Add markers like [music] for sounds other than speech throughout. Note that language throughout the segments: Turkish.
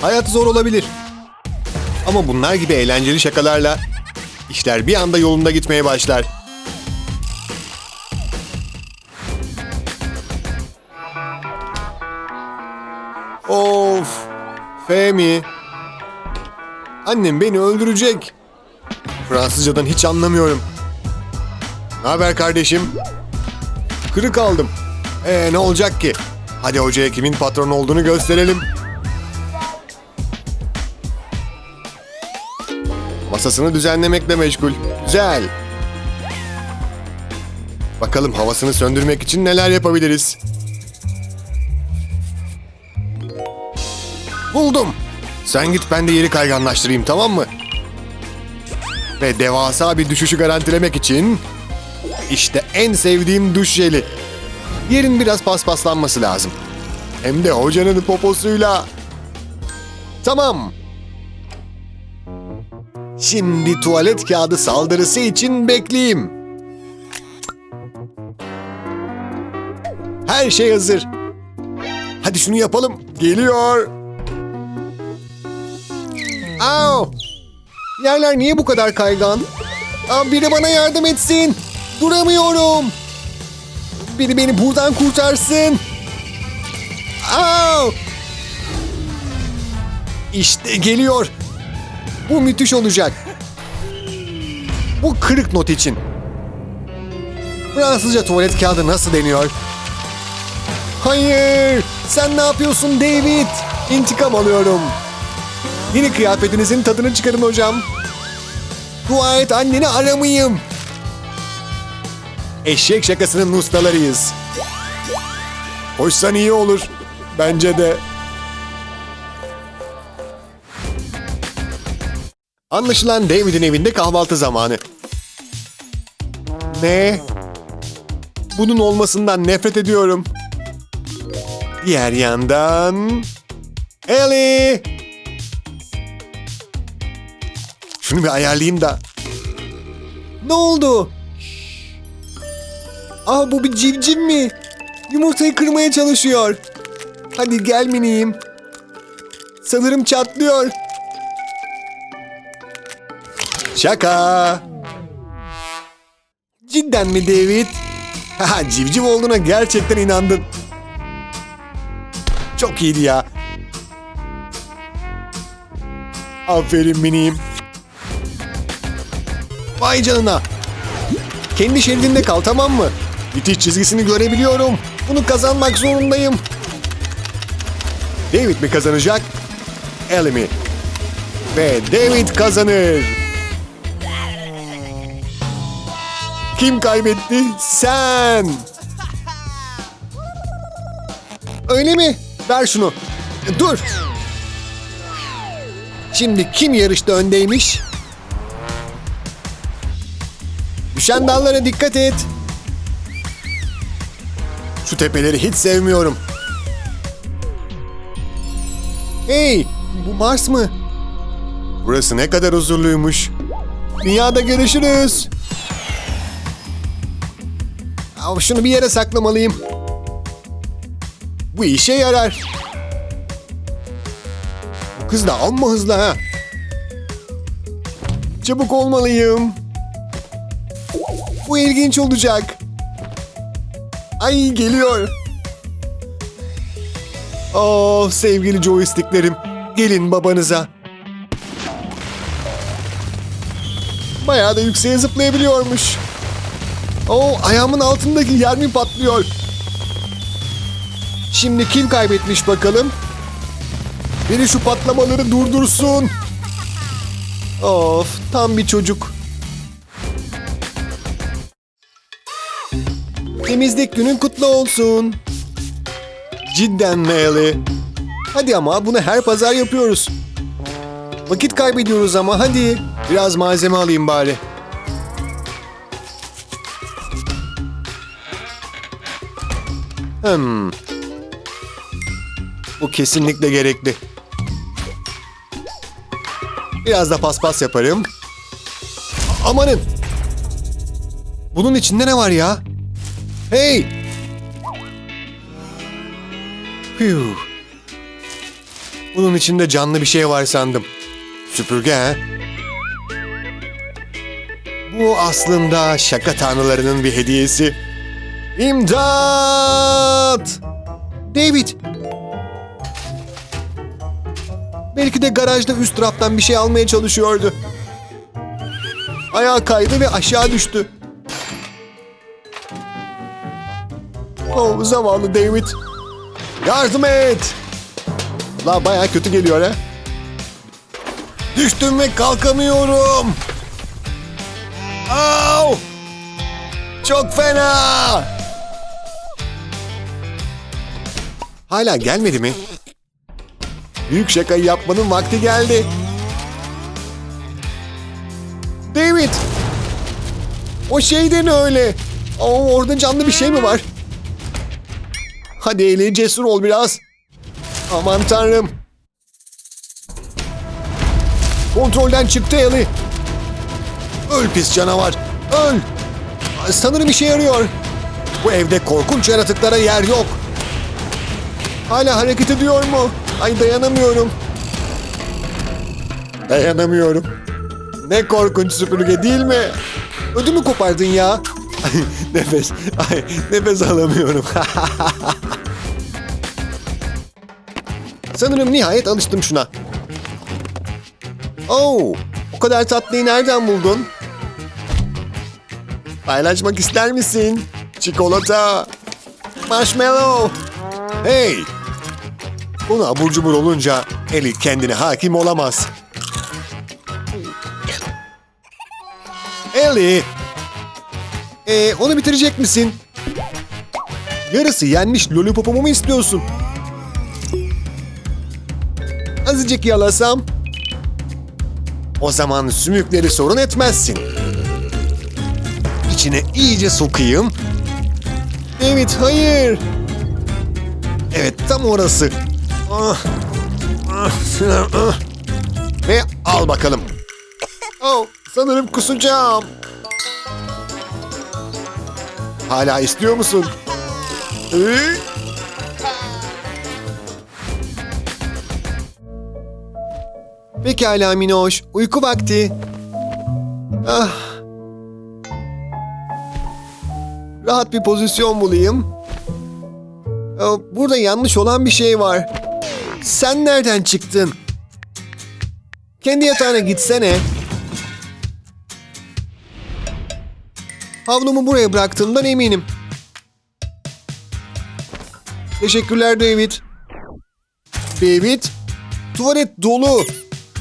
Hayat zor olabilir. Ama bunlar gibi eğlenceli şakalarla işler bir anda yolunda gitmeye başlar. Of! Femi. Annem beni öldürecek. Fransızcadan hiç anlamıyorum. Ne haber kardeşim? Kırık aldım. Ee ne olacak ki? Hadi hocaya kimin patron olduğunu gösterelim. Masasını düzenlemekle meşgul. Güzel. Bakalım havasını söndürmek için neler yapabiliriz. Buldum. Sen git ben de yeri kayganlaştırayım tamam mı? Ve devasa bir düşüşü garantilemek için işte en sevdiğim duş jeli. Yerin biraz paspaslanması lazım. Hem de hocanın poposuyla. Tamam. Şimdi tuvalet kağıdı saldırısı için bekleyeyim. Her şey hazır. Hadi şunu yapalım. Geliyor. Au! Yerler niye bu kadar kaygan? Aa, biri bana yardım etsin. Duramıyorum. Biri beni buradan kurtarsın. Au! İşte geliyor. Bu müthiş olacak. Bu kırık not için. Fransızca tuvalet kağıdı nasıl deniyor? Hayır! Sen ne yapıyorsun David? İntikam alıyorum. Yeni kıyafetinizin tadını çıkarın hocam. Dua et anneni aramayayım. Eşek şakasının ustalarıyız. Hoşsan iyi olur. Bence de. Anlaşılan David'in evinde kahvaltı zamanı. Ne? Bunun olmasından nefret ediyorum. Diğer yandan... Ellie! Şunu bir ayarlayayım da. Ne oldu? Aa bu bir civciv mi? Yumurtayı kırmaya çalışıyor. Hadi gel miniyim. Sanırım çatlıyor. Şaka. Cidden mi David? Haha civciv olduğuna gerçekten inandın. Çok iyiydi ya. Aferin miniyim. Vay canına. Kendi şeridinde kal tamam mı? Bitiş çizgisini görebiliyorum. Bunu kazanmak zorundayım. David mi kazanacak? Ellie mi? Ve David kazanır. Kim kaybetti? Sen. Öyle mi? Ver şunu. Dur. Şimdi kim yarışta öndeymiş? Düşen dallara dikkat et. Şu tepeleri hiç sevmiyorum. Hey, bu Mars mı? Burası ne kadar huzurluymuş. Dünyada görüşürüz. Şunu bir yere saklamalıyım. Bu işe yarar. Bu kız da amma hızlı ha. Çabuk olmalıyım. Bu ilginç olacak. Ay geliyor. Oh sevgili joysticklerim. Gelin babanıza. Bayağı da yükseğe zıplayabiliyormuş. Oh ayağımın altındaki yer mi patlıyor? Şimdi kim kaybetmiş bakalım? Biri şu patlamaları durdursun. Of tam bir çocuk. Temizlik günün kutlu olsun. Cidden Ellie? Hadi ama bunu her pazar yapıyoruz. Vakit kaybediyoruz ama hadi. Biraz malzeme alayım bari. Hmm. Bu kesinlikle gerekli. Biraz da paspas yaparım. Amanın! Bunun içinde ne var ya? Hey! Phew. Bunun içinde canlı bir şey var sandım. Süpürge ha? Bu aslında şaka tanrılarının bir hediyesi. İmdat! David! Belki de garajda üst raftan bir şey almaya çalışıyordu. Ayağa kaydı ve aşağı düştü. Oh zavallı David. Yardım et. La bayağı kötü geliyor ha. Düştüm ve kalkamıyorum. Au! Çok fena. Hala gelmedi mi? Büyük şakayı yapmanın vakti geldi. David! O şeyden öyle. Oo, orada canlı bir şey mi var? Hadi eğlen cesur ol biraz. Aman tanrım. Kontrolden çıktı Ellie. Öl pis canavar. Öl. Sanırım işe yarıyor. Bu evde korkunç yaratıklara yer yok. Hala hareket ediyor mu? Ay dayanamıyorum. Dayanamıyorum. Ne korkunç süpürge değil mi? Ödümü kopardın ya. Ay, nefes, ay, nefes alamıyorum. [laughs] Sanırım nihayet alıştım şuna. Oo, o kadar tatlıyı nereden buldun? Paylaşmak ister misin? Çikolata, marshmallow. Hey! Konu abur cubur olunca Eli kendine hakim olamaz. Eli! Ee, onu bitirecek misin? Yarısı yenmiş lollipopumu mu istiyorsun? Azıcık yalasam? O zaman sümükleri sorun etmezsin. İçine iyice sokayım. Evet, hayır. Evet, tam orası. Ah, ah, ah. Ve al bakalım. Oh, sanırım kusacağım. Hala istiyor musun? Ee? Pekala Minoş, uyku vakti. Ah. Rahat bir pozisyon bulayım. Ee, Burada yanlış olan bir şey var. Sen nereden çıktın? Kendi yatağına gitsene. Havlumu buraya bıraktığımdan eminim. Teşekkürler David. David, tuvalet dolu.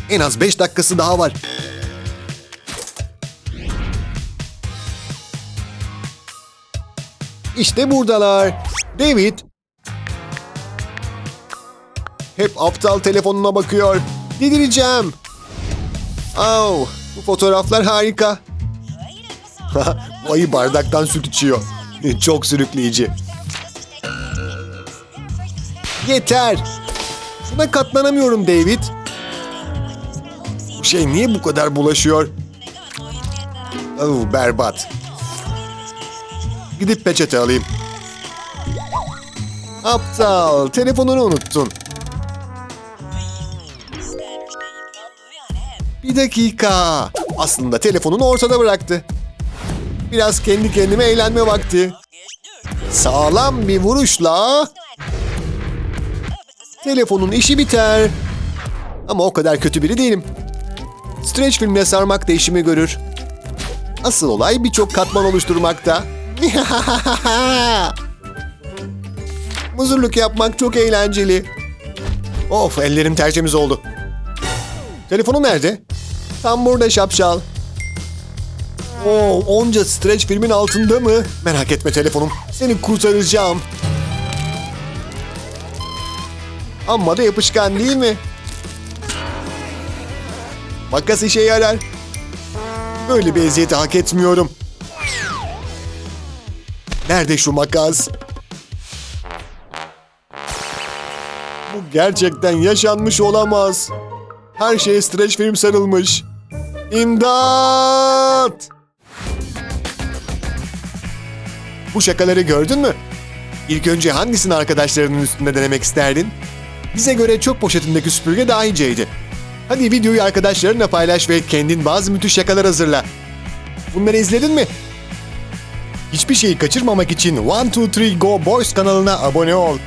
En az beş dakikası daha var. İşte buradalar. David. Hep aptal telefonuna bakıyor. Delireceğim. Oh, bu fotoğraflar harika. Bu [laughs] ayı bardaktan süt içiyor. Çok sürükleyici. Yeter. Buna katlanamıyorum David. Bu şey niye bu kadar bulaşıyor? Oh, berbat. Gidip peçete alayım. Aptal, telefonunu unuttun. Dakika. Aslında telefonunu ortada bıraktı. Biraz kendi kendime eğlenme vakti. Sağlam bir vuruşla telefonun işi biter. Ama o kadar kötü biri değilim. Stretch filmle sarmak da işimi görür. Asıl olay birçok katman oluşturmakta. [laughs] Muzurluk yapmak çok eğlenceli. Of ellerim tertemiz oldu. Telefonu nerede? Tam burada şapşal. Oo, onca stretch filmin altında mı? Merak etme telefonum. Seni kurtaracağım. Amma da yapışkan değil mi? Makas işe yarar. Böyle bir eziyeti hak etmiyorum. Nerede şu makas? Bu gerçekten yaşanmış olamaz. Her şeye streç film sarılmış. İmdat! Bu şakaları gördün mü? İlk önce hangisini arkadaşlarının üstünde denemek isterdin? Bize göre çöp poşetindeki süpürge daha inceydi. Hadi videoyu arkadaşlarınla paylaş ve kendin bazı müthiş şakalar hazırla. Bunları izledin mi? Hiçbir şeyi kaçırmamak için 1, 2, 3 Go Boys kanalına abone ol.